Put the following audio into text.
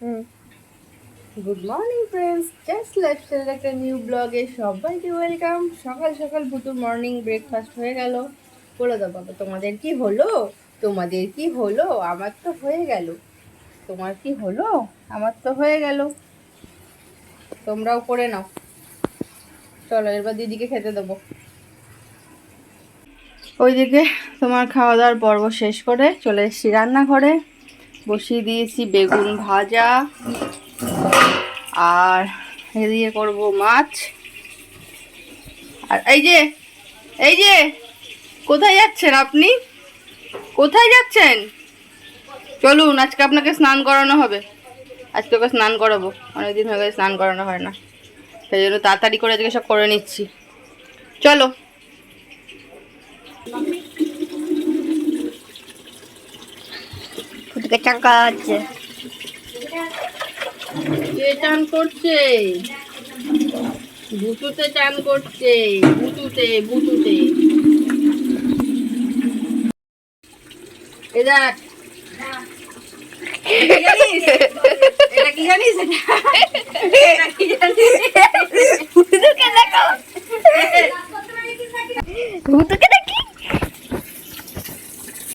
Good morning friends just life lifestyle একটা new ব্লগে সবাইকে ওয়েলকাম সকাল সকাল ভুতুর মর্নিং ব্রেকফাস্ট হয়ে গেল। বলে দাও, বাবা, তোমাদের কি হলো? তোমাদের কি হলো? আমার তো হয়ে গেল। তোমার কি হলো? আমার তো হয়ে গেল। তোমরাও করে নাও। চলো এবার দিদিকে খেতে দেবো। ওইদিকে তোমার খাওয়া দাওয়ার পর্ব শেষ করে চলে এসেছি রান্নাঘরে। বসিয়ে দিয়েছি বেগুন ভাজা। আর এ দিয়ে করব মাছ। আর এই যে এই যে, কোথায় যাচ্ছেন আপনি? কোথায় যাচ্ছেন? চলুন, আজকে আপনাকে স্নান করানো হবে। আজকে ওকে স্নান করাবো। অনেকদিন হয়ে গেছে স্নান করানো হয় না। সেই জন্য তাড়াতাড়ি করে আজকে সব করে নিচ্ছি। চলো। ফুটকে চাকা আছে। কে চান করছে? বুতুতে চান করছে এ দেখ। এটা কি জানিস? এটা কি জানিস? দেখো।